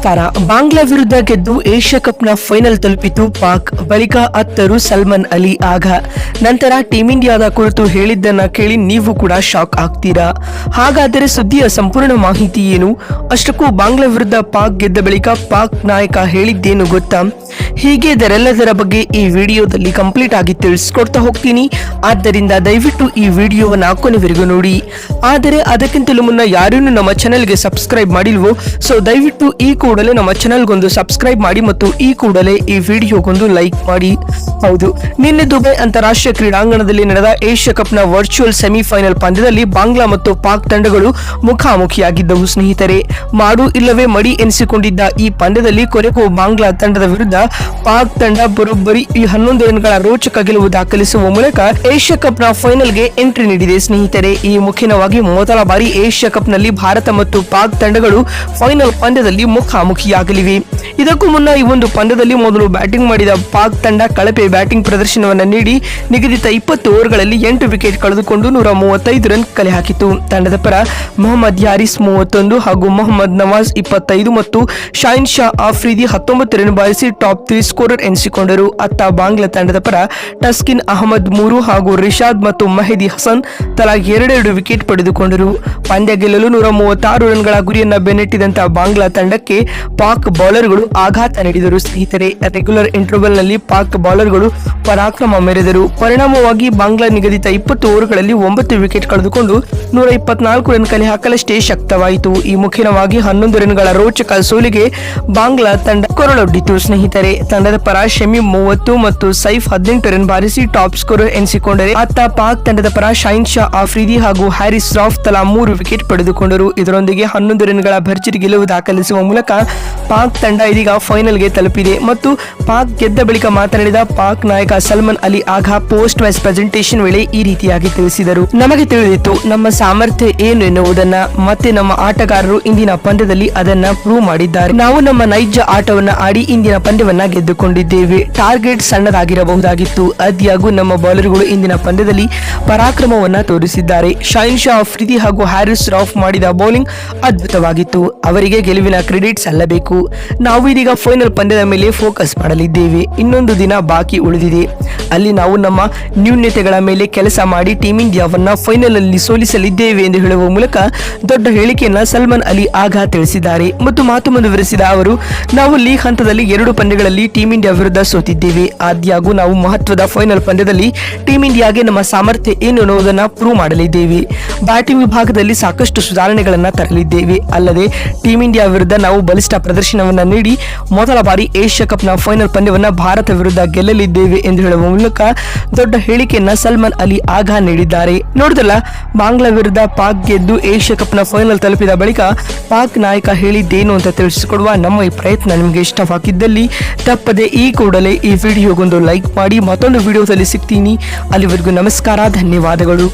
ನಮಸ್ಕಾರ. ಬಾಂಗ್ಲಾ ವಿರುದ್ಧ ಗೆದ್ದು ಏಷ್ಯಾ ಕಪ್ನ ಫೈನಲ್ ತಲುಪಿತು ಪಾಕ್. ಬಳಿಕ ಅತ್ತರು ಸಲ್ಮಾನ್ ಅಲಿ ಆಗ ನಂತರ ಟೀಂ ಇಂಡಿಯಾದ ಕುರಿತು ಹೇಳಿದ್ದನ್ನ ಕೇಳಿ ನೀವು ಕೂಡ ಶಾಕ್ ಆಗ್ತೀರಾ? ಹಾಗಾದರೆ ಸುದ್ದಿಯ ಸಂಪೂರ್ಣ ಮಾಹಿತಿ ಏನು? ಅಷ್ಟಕ್ಕೂ ಬಾಂಗ್ಲಾ ವಿರುದ್ಧ ಪಾಕ್ ಗೆದ್ದ ಬಳಿಕ ಪಾಕ್ ನಾಯಕ ಹೇಳಿದ್ದೇನು ಗೊತ್ತಾ? ಹೀಗೆ ಇದರೆಲ್ಲದರ ಬಗ್ಗೆ ಈ ವಿಡಿಯೋದಲ್ಲಿ ಕಂಪ್ಲೀಟ್ ಆಗಿ ತಿಳಿಸ್ಕೊಡ್ತಾ ಹೋಗ್ತೀನಿ. ಆದ್ದರಿಂದ ದಯವಿಟ್ಟು ಈ ವಿಡಿಯೋವನ್ನು ಕೊನೆವರೆಗೂ ನೋಡಿ. ಆದರೆ ಅದಕ್ಕಿಂತಲೂ ಮುನ್ನ ಯಾರೂ ನಮ್ಮ ಚಾನೆಲ್ಗೆ ಸಬ್ಸ್ಕ್ರೈಬ್ ಮಾಡಿಲ್ವೋ, ಸೊ ದಯವಿಟ್ಟು ಈ ಕೂಡಲೇ ನಮ್ಮ ಚಾನೆಲ್ಗೊಂದು ಸಬ್ಸ್ಕ್ರೈಬ್ ಮಾಡಿ ಮತ್ತು ಈ ಕೂಡಲೇ ಈ ವಿಡಿಯೋಗೊಂದು ಲೈಕ್ ಮಾಡಿ. ಹೌದು, ನಿನ್ನೆ ದುಬೈ ಅಂತಾರಾಷ್ಟ್ರೀಯ ಕ್ರೀಡಾಂಗಣದಲ್ಲಿ ನಡೆದ ಏಷ್ಯಾ ಕಪ್ನ ವರ್ಚುವಲ್ ಸೆಮಿಫೈನಲ್ ಪಂದ್ಯದಲ್ಲಿ ಬಾಂಗ್ಲಾ ಮತ್ತು ಪಾಕ್ ತಂಡಗಳು ಮುಖಾಮುಖಿಯಾಗಿದ್ದವು ಸ್ನೇಹಿತರೆ. ಮಾಡು ಇಲ್ಲವೇ ಮಡಿ ಎನಿಸಿಕೊಂಡಿದ್ದ ಈ ಪಂದ್ಯದಲ್ಲಿ ಕೊನೆಗೂ ಬಾಂಗ್ಲಾ ತಂಡದ ವಿರುದ್ಧ ಪಾಕ್ ತಂಡ ಬರೋಬ್ಬರಿ ಈ ಹನ್ನೊಂದು ರನ್ಗಳ ರೋಚಕ ಗೆಲುವು ದಾಖಲಿಸುವ ಮೂಲಕ ಏಷ್ಯಾ ಕಪ್ನ ಫೈನಲ್ಗೆ ಎಂಟ್ರಿ ನೀಡಿದೆ. ಸ್ನೇಹಿತರೆ, ಈ ಮುಖ್ಯವಾಗಿ ಮೊದಲ ಬಾರಿ ಏಷ್ಯಾ ಕಪ್ನಲ್ಲಿ ಭಾರತ ಮತ್ತು ಪಾಕ್ ತಂಡಗಳು ಫೈನಲ್ ಪಂದ್ಯದಲ್ಲಿ ಮುಖಾಮುಖಿಯಾಗಲಿವೆ. ಇದಕ್ಕೂ ಮುನ್ನ ಈ ಒಂದು ಪಂದ್ಯದಲ್ಲಿ ಮೊದಲು ಬ್ಯಾಟಿಂಗ್ ಮಾಡಿದ ಪಾಕ್ ತಂಡ ಕಳಪೆ ಬ್ಯಾಟಿಂಗ್ ಪ್ರದರ್ಶನವನ್ನು ನೀಡಿ ನಿಗದಿತ ಇಪ್ಪತ್ತು ಓವರ್ಗಳಲ್ಲಿ ಎಂಟು ವಿಕೆಟ್ ಕಳೆದುಕೊಂಡು ನೂರ ಮೂವತ್ತೈದು ರನ್ ಕಲೆ ಹಾಕಿತು ತಂಡದ ಪರ ಮೊಹಮ್ಮದ್ ಯಾರಿಸ್ ಮೂವತ್ತೊಂದು ಹಾಗೂ ಮೊಹಮ್ಮದ್ ನವಾಜ್ ಇಪ್ಪತ್ತೈದು ಮತ್ತು ಶಾಹಿನ್ ಶಾ ಆಫ್ರಿದಿ ಹತ್ತೊಂಬತ್ತು ರನ್ ಬಾರಿಸಿ ಟಾಪ್ ತ್ರೀ ಸ್ಕೋರರ್ ಎನಿಸಿಕೊಂಡರು. ಅತ್ತ ಬಾಂಗ್ಲಾ ತಂಡದ ಪರ ಟಸ್ಕಿನ್ ಅಹಮದ್ ಮೂರು ಹಾಗೂ ರಿಷಾದ್ ಮತ್ತು ಮಹದಿ ಹಸನ್ ತಲಾ ಎರಡೆರಡು ವಿಕೆಟ್ ಪಡೆದುಕೊಂಡರು. ಪಂದ್ಯ ಗೆಲ್ಲಲು ನೂರ ಮೂವತ್ತಾರು ರನ್ಗಳ ಗುರಿಯನ್ನ ಬೆನ್ನಟ್ಟಿದಂತ ಬಾಂಗ್ಲಾ ತಂಡಕ್ಕೆ ಪಾಕ್ ಬೌಲರ್ಗಳು ಆಘಾತ ನೀಡಿದರು. ಸ್ನೇಹಿತರೆ, ರೆಗ್ಯುಲರ್ ಇಂಟರ್ವಲ್ನಲ್ಲಿ ಪಾಕ್ ಬೌಲರ್ಗಳು ಪರಾಕ್ರಮ ಮೆರೆದರು. ಪರಿಣಾಮವಾಗಿ ಬಾಂಗ್ಲಾ ನಿಗದಿತ ಇಪ್ಪತ್ತು ಓವರ್ಗಳಲ್ಲಿ ಒಂಬತ್ತು ವಿಕೆಟ್ ಕಳೆದುಕೊಂಡು ನೂರ ಇಪ್ಪತ್ನಾಲ್ಕು ರನ್ ಕಲೆ ಹಾಕಲಷ್ಟೇ ಶಕ್ತವಾಯಿತು. ಈ ಮುಖ್ಯವಾಗಿ ಹನ್ನೊಂದು ರನ್ಗಳ ರೋಚಕ ಸೋಲಿಗೆ ಬಾಂಗ್ಲಾ ತಂಡ ಕೊರಳೊಡ್ಡಿತು. ಸ್ನೇಹಿತರೆ ತಂಡದ ಪರ ಶಮಿ ಮೂವತ್ತು ಮತ್ತು ಸೈಫ್ ಹದಿನೆಂಟು ರನ್ ಬಾರಿಸಿ ಟಾಪ್ ಸ್ಕೋರರ್ ಎನಿಸಿಕೊಂಡರೆ ಅತ್ತ ಪಾಕ್ ತಂಡದ ಪರ ಶೈನ್ ಶಾ ಆಫ್ರಿದಿ ಹಾಗೂ ಹ್ಯಾರಿಸ್ ರಾಫ್ ತಲಾ ಮೂರು ವಿಕೆಟ್ ಪಡೆದುಕೊಂಡರು. ಇದರೊಂದಿಗೆ ಹನ್ನೊಂದು ರನ್ಗಳ ಭರ್ಜರಿ ಗೆಲುವು ದಾಖಲಿಸುವ ಮೂಲಕ ಪಾಕ್ ತಂಡ ಇದೀಗ ಫೈನಲ್ಗೆ ತಲುಪಿದೆ ಮತ್ತು ಪಾಕ್ ಗೆದ್ದ ಬಳಿಕ ಮಾತನಾಡಿದ ಪಾಕ್ ನಾಯಕ Salman Ali Agha post match presentation ವೇಳೆ ಈ ರೀತಿಯಾಗಿ ತಿಳಿಸಿದರು. ನಮಗೆ ತಿಳಿದಿತ್ತು, ನಮ್ಮ ಸಾಮರ್ಥ್ಯ ಏನು ಎನ್ನುವುದನ್ನ, ಮತ್ತೆ ನಮ್ಮ ಆಟಗಾರರು ಇಂದಿನ ಪಂದ್ಯದಲ್ಲಿ ಅದನ್ನ ಪ್ರೂವ್ ಮಾಡಿದ್ದಾರೆ. ನಾವು ನಮ್ಮ ನೈಜ ಆಟವನ್ನ ಆಡಿ ಇಂದಿನ ಪಂದ್ಯವನ್ನ ಗೆದ್ದುಕೊಂಡಿದ್ದೇವೆ ಟಾರ್ಗೆಟ್ ಸಣ್ಣದಾಗಿರಬಹುದಾಗಿತ್ತು. ಅದಿಯಾಗೂ ನಮ್ಮ ಬೌಲರ್ಗಳು ಇಂದಿನ ಪಂದ್ಯದಲ್ಲಿ ಪರಾಕ್ರಮವನ್ನ ತೋರಿಸಿದ್ದಾರೆ. ಶೈನ್ ಶಾ ಅಫ್ರಿದಿ ಹಾಗೂ ಹ್ಯಾರಿಸ್ ರಾಫ್ ಮಾಡಿದ ಬೌಲಿಂಗ್ ಅದ್ಭುತವಾಗಿತ್ತು. ಅವರಿಗೆ ಗೆಲುವಿನ ಕ್ರೆಡಿಟ್ ಸಲ್ಲಬೇಕು ನಾವು ಇದೀಗ ಫೈನಲ್ ಪಂದ್ಯದ ಮೇಲೆ ಫೋಕಸ್ ಮಾಡಲಿದ್ದೇವೆ. ಇನ್ನೊಂದು ದಿನ ಬಾಕಿ ಉಳಿದಿದೆ. ಅಲ್ಲಿ ನಾವು ನಮ್ಮ ನ್ಯೂನ್ಯತೆಗಳ ಮೇಲೆ ಕೆಲಸ ಮಾಡಿ ಟೀಮ್ ಇಂಡಿಯಾವನ್ನ ಫೈನಲ್ ಅಲ್ಲಿ ಸೋಲಿಸಲಿದ್ದೇವೆ ಎಂದು ಹೇಳುವ ಮೂಲಕ ದೊಡ್ಡ ಹೇಳಿಕೆಯನ್ನ ಸಲ್ಮಾನ್ ಅಲಿ ಆಘಾ ತಿಳಿಸಿದ್ದಾರೆ. ಮತ್ತು ಮಾತು ಮುಂದುವರೆಸಿದ ಅವರು, ನಾವು ಲೀಗ್ ಹಂತದಲ್ಲಿ ಎರಡು ಪಂದ್ಯಗಳಲ್ಲಿ ಟೀಂ ಇಂಡಿಯಾ ವಿರುದ್ಧ ಸೋತಿದ್ದೇವೆ. ಆದ್ಯಾಗೂ ನಾವು ಮಹತ್ವದ ಫೈನಲ್ ಪಂದ್ಯದಲ್ಲಿ ಟೀಂ ಇಂಡಿಯಾಗೆ ನಮ್ಮ ಸಾಮರ್ಥ್ಯ ಏನು ಅನ್ನೋದನ್ನು ಪ್ರೂವ್ ಮಾಡಲಿದ್ದೇವೆ. ಬ್ಯಾಟಿಂಗ್ ವಿಭಾಗದಲ್ಲಿ ಸಾಕಷ್ಟು ಸುಧಾರಣೆಗಳನ್ನು ತರಲಿದ್ದೇವೆ. ಅಲ್ಲದೆ ಟೀಂ ಇಂಡಿಯಾ ವಿರುದ್ಧ ನಾವು ಬಲಿಷ್ಠ ಪ್ರದರ್ಶನವನ್ನು ನೀಡಿ ಮೊದಲ ಬಾರಿ ಏಷ್ಯಾ ಕಪ್ನ ಫೈನಲ್ ಪಂದ್ಯವನ್ನು ಭಾರತ ವಿರುದ್ಧ ಗೆಲ್ಲಲಿದ್ದೇವೆ ಎಂದು ಹೇಳುವ ಮೂಲಕ ದೊಡ್ಡ ಹೇಳಿಕೆಯನ್ನು ಸಲ್ಮಾನ್ ಅಲಿ ಆಘಾ ನೀಡಿದ್ದಾರೆ. ನೋಡಿದಲ್ಲ ಬಾಂಗ್ಲಾ ವಿರುದ್ಧ ಪಾಕ್ ಗೆದ್ದು ಏಷ್ಯಾ ಕಪ್ನ ಫೈನಲ್ ತಲುಪಿದ ಬಳಿಕ ಪಾಕ್ ನಾಯಕ ಹೇಳಿದ್ದೇನು ಅಂತ ತಿಳಿಸಿಕೊಡುವ ನಮ್ಮ ಈ ಪ್ರಯತ್ನ ನಿಮಗೆ ಇಷ್ಟವಾಗಿದ್ದಲ್ಲಿ ತಪ್ಪದೆ ಈ ಕೂಡಲೇ ಈ ವಿಡಿಯೋಗೊಂದು ಲೈಕ್ ಮಾಡಿ ಮತ್ತೊಂದು ವಿಡಿಯೋದಲ್ಲಿ ಸಿಗ್ತೀನಿ. ಅಲ್ಲಿವರೆಗೂ ನಮಸ್ಕಾರ ಧನ್ಯವಾದಗಳು.